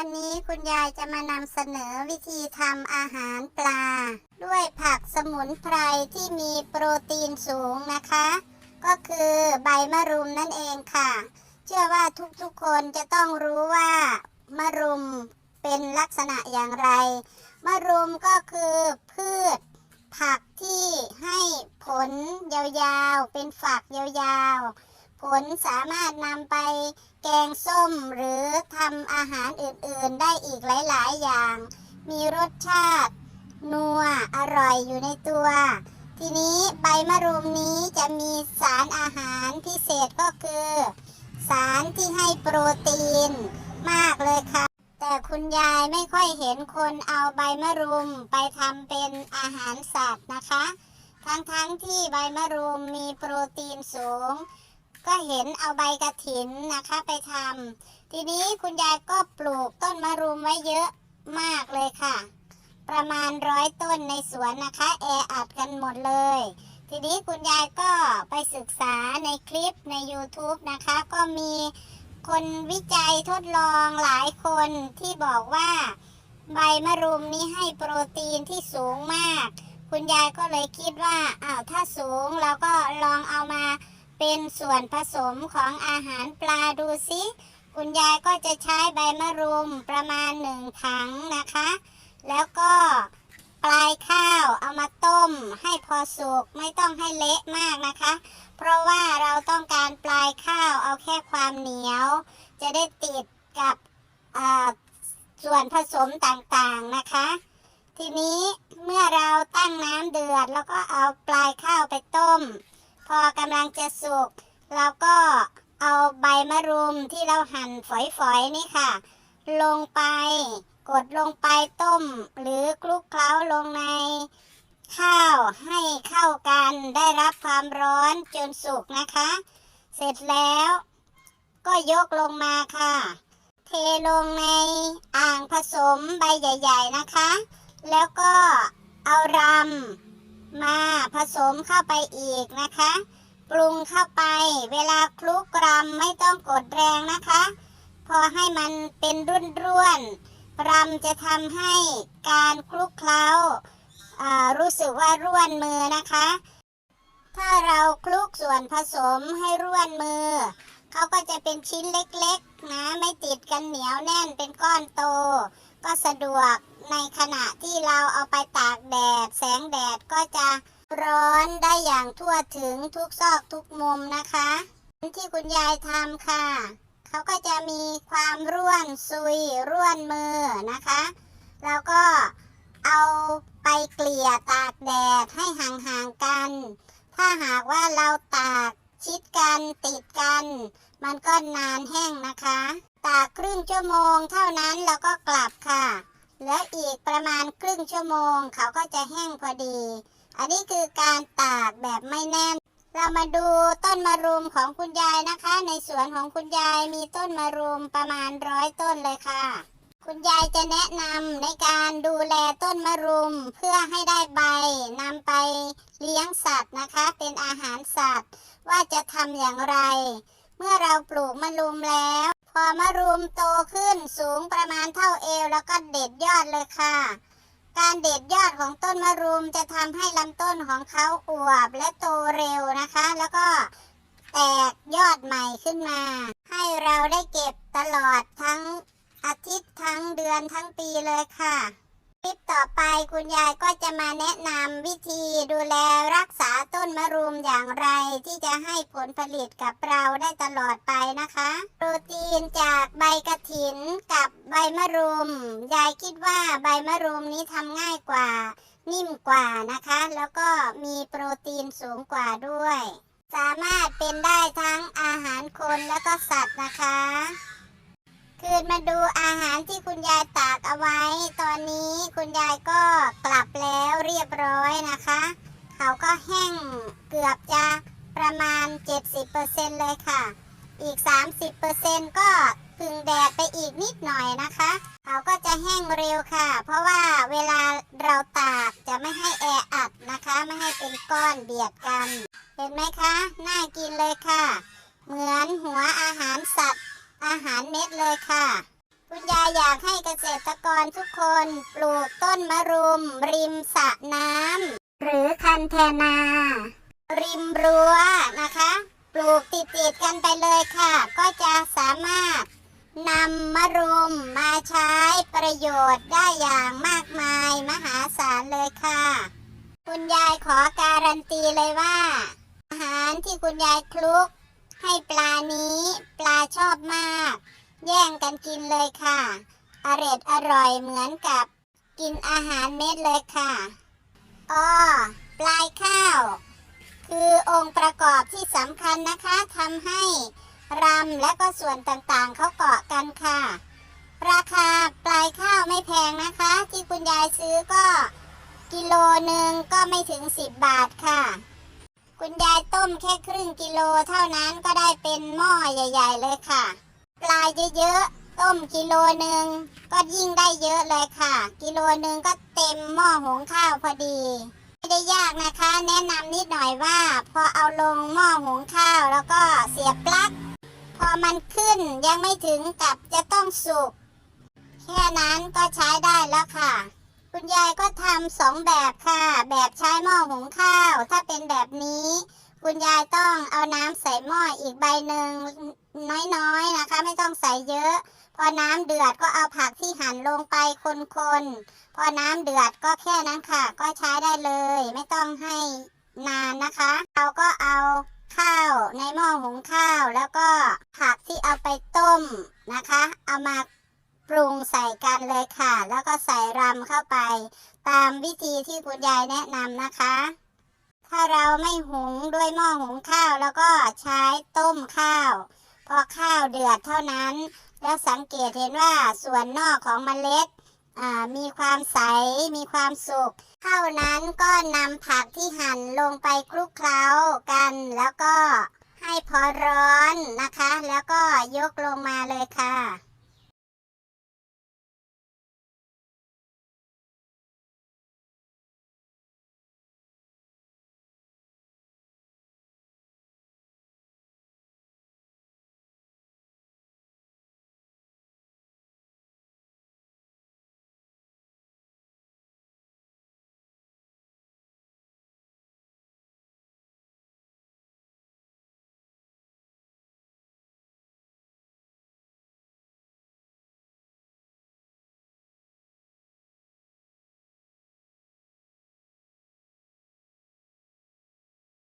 วันนี้คุณยายจะมานำเสนอวิธีทำอาหารปลา ด้วยผักสมุนไพรที่มีโปรตีนสูงนะคะ ก็คือใบมะรุมนั่นเองค่ะ เชื่อว่าทุกๆคนจะต้องรู้ว่ามะรุมเป็นลักษณะอย่างไร มะรุมก็คือพืช ผักที่ให้ผลยาวๆ เป็นฝักยาวๆ ผลสามารถนำไปแกงส้มหรือทำอาหารอื่นๆ ได้อีกหลาย ๆ อย่าง มีรสชาติ นัว อร่อยอยู่ในตัว ทีนี้ใบมะรุมนี้จะมีสารอาหารพิเศษก็คือ สารที่ให้โปรตีนมากเลยค่ะ แต่คุณยายไม่ค่อยเห็นคนเอาใบมะรุมไปทำเป็นอาหารสัตว์นะคะ ทั้งๆทที่ใบมะรุมมีโปรตีนสูง ก็เห็นเอาใบกระถินนะคะไปทำทีนี้คุณยายก็ปลูกต้นมะรุมไว้เยอะมากเลยค่ะ ประมาณร้อยต้นในสวนนะคะแออัดกันหมดเลย ทีนี้คุณยายก็ไปศึกษาในคลิปใน YouTube นะคะ ก็มีคนวิจัยทดลองหลายคนที่บอกว่าใบมะรุมนี้ให้โปรตีนที่สูงมาก คุณยายก็เลยคิดว่าอ้าวถ้าสูงเราก็ลองเอามา เป็นส่วนผสมของอาหารปลาดูสิคุณยายก็จะใช้ใบมะรุมประมาณหนึ่งถังนะคะ แล้วก็ปลายข้าวเอามาต้มให้พอสุกไม่ต้องให้เละมากนะคะ เพราะว่าเราต้องการปลายข้าวเอาแค่ความเหนียว จะได้ติดกับส่วนผสมต่างๆนะคะ ทีนี้เมื่อเราตั้งน้ำเดือดแล้วก็เอาปลายข้าวไปต้ม พอกำลังจะสุกเราก็เอาใบมะรุมที่เราหั่นฝอยๆนี่ค่ะ ลงไปกดลงไปต้ม หรือคลุกเคล้าลงใน ข้าวให้เข้ากันได้รับความร้อนจนสุกนะคะ เสร็จแล้วก็ยกลงมาค่ะ เทลงในอ่างผสมใบใหญ่ ๆนะคะ แล้วก็เอารำ มาผสมเข้าไปอีกนะคะ ปรุงเข้าไปเวลาคลุกรำไม่ต้องกดแรงนะคะ พอให้มันเป็นร่วนๆรำจะทำให้การคลุกเคล้ารู้สึกว่าร่วนมือนะคะ ถ้าเราคลุกส่วนผสมให้ร่วนมือ เขาก็จะเป็นชิ้นเล็กๆนะไม่ติดกันเหนียวแน่นเป็นก้อนโต ก็สะดวกในขณะที่เราเอาไปตากแดด แสงแดดก็จะร้อนได้อย่างทั่วถึงทุกซอกทุกมุมนะคะที่คุณยายทำค่ะ เขาก็จะมีความร่วนซุยร่วนมือนะคะ แล้วก็เอาไปเกลี่ยตากแดดให้ห่างๆกัน ถ้าหากว่าเราตากชิดกันติดกัน มันก็นานแห้งนะคะ ตากครึ่งชั่วโมงเท่านั้นแล้วก็กลับค่ะ แล้วอีกประมาณครึ่งชั่วโมง เขาก็จะแห้งพอดี อันนี้คือการตากแบบไม่แน่น เรามาดูต้นมะรุมของคุณยายนะคะ ในสวนของคุณยายมีต้นมะรุมประมาณร้อยต้นเลยค่ะ คุณยายจะแนะนำในการดูแลต้นมะรุมเพื่อให้ได้ใบนำไปเลี้ยงสัตว์นะคะ เป็นอาหารสัตว์ ว่าจะทำอย่างไร เมื่อเราปลูกมะรุมแล้ว อมะรุมโตขึ้นสูงประมาณเท่าเอว แล้วก็เด็ดยอดเลยค่ะ การเด็ดยอดของต้นมะรุมจะทำให้ลำต้นของเขาอวบและโตเร็วนะคะ แล้วก็แตกยอดใหม่ขึ้นมา ให้เราได้เก็บตลอดทั้งอาทิตย์ทั้งเดือนทั้งปีเลยค่ะ ลิปต่อไปคุณยายก็จะมาแนะนำวิธีดูแลรักษาต้นมะรุมอย่างไรที่จะให้ผลผลิตกับเราได้ตลอดไปนะคะ โปรตีนจากใบกระถินกับใบมะรุม ยายคิดว่าใบมะรุมนี้ทำง่ายกว่า นิ่มกว่านะคะ แล้วก็มีโปรตีนสูงกว่าด้วย สามารถเป็นได้ทั้งอาหารคนและก็สัตว์นะคะ คืนมาดูอาหารที่คุณยายตากเอาไว้ ตอนนี้คุณยายก็กลับแล้วเรียบร้อยนะคะ เขาก็แห้งเกือบจะประมาณ 70%เลยค่ะ อีก 30%ก็พึ่งแดดไปอีกนิดหน่อยนะคะ เขาก็จะแห้งเร็วค่ะ เพราะว่าเวลาเราตากจะไม่ให้แออัดนะคะ ไม่ให้เป็นก้อนเบียดกัน เห็นไหมคะ น่ากินเลยค่ะ เหมือนหัวอาารเม็ดเลยค่ะ คุณยายอยากให้เกษตรกรทุกคนปลูกต้นมะรุม ริมสระน้ำหรือคันแทนา ริมรั้วนะคะ ปลูกติดติดๆกันไปเลยค่ะ ก็จะสามารถนำมะรุมมาใช้ประโยชน์ได้อย่างมากมายมหาศาลเลยค่ะ คุณยายขอการันตีเลยว่า อาหารที่คุณยายคลุกให้ปลานี้ปลาชอบมาก แย่งกันกินเลยค่ะอร่อยอร่อยเหมือนกับกินอาหารเม็ดเลยค่ะอ้อปลายข้าว คือองค์ประกอบที่สำคัญนะคะทำให้รำและก็ส่วนต่างๆเขาเกาะกันค่ะ ราคาปลายข้าวไม่แพงนะคะ ที่คุณยายซื้อก็กิโลหนึ่งก็ไม่ถึง 10 บาทค่ะ คุณยายต้มแค่ครึ่งกิโลเท่านั้นก็ได้เป็นหม้อใหญ่ ๆ เลยค่ะ ปลาเยอะๆ ต้มกิโลหนึ่งก็ยิ่งได้เยอะเลยค่ะ กิโลหนึ่งก็เต็มหม้อหุงข้าวพอดี ไม่ได้ยากนะคะ แนะนำนิดหน่อยว่า พอเอาลงหม้อหุงข้าวแล้วก็เสียบปลั๊ก พอมันขึ้นยังไม่ถึงกับจะต้องสุก แค่นั้นก็ใช้ได้แล้วค่ะ คุณยายก็ทำสองแบบค่ะ แบบใช้หม้อหุงข้าว ถ้าเป็นแบบนี้ คุณยายต้องเอาน้ำใส่หม้ออีกใบหนึ่งน้อยๆนะคะ ไม่ต้องใส่เยอะ พอน้ำเดือดก็เอาผักที่หั่นลงไปคนๆพอน้ำเดือดก็แค่นั้นค่ะ ก็ใช้ได้เลย ไม่ต้องให้นานนะคะ เราก็เอาข้าวในหม้อหุงข้าว แล้วก็ผักที่เอาไปต้มนะคะ เอามาปรุงใส่กันเลยค่ะ แล้วก็ใส่รำเข้าไป ตามวิธีที่คุณยายแนะนำนะคะ ถ้าเราไม่หุงด้วยหม้อหุงข้าวแล้วก็ใช้ต้มข้าว พอข้าวเดือดเท่านั้น แล้วสังเกตเห็นว่าส่วนนอกของเมล็ดมีความใส มีความสุก เท่านั้นก็นำผักที่หั่นลงไปคลุกเคล้ากัน แล้วก็ให้พอร้อนนะคะ แล้วก็ยกลงมาเลยค่ะ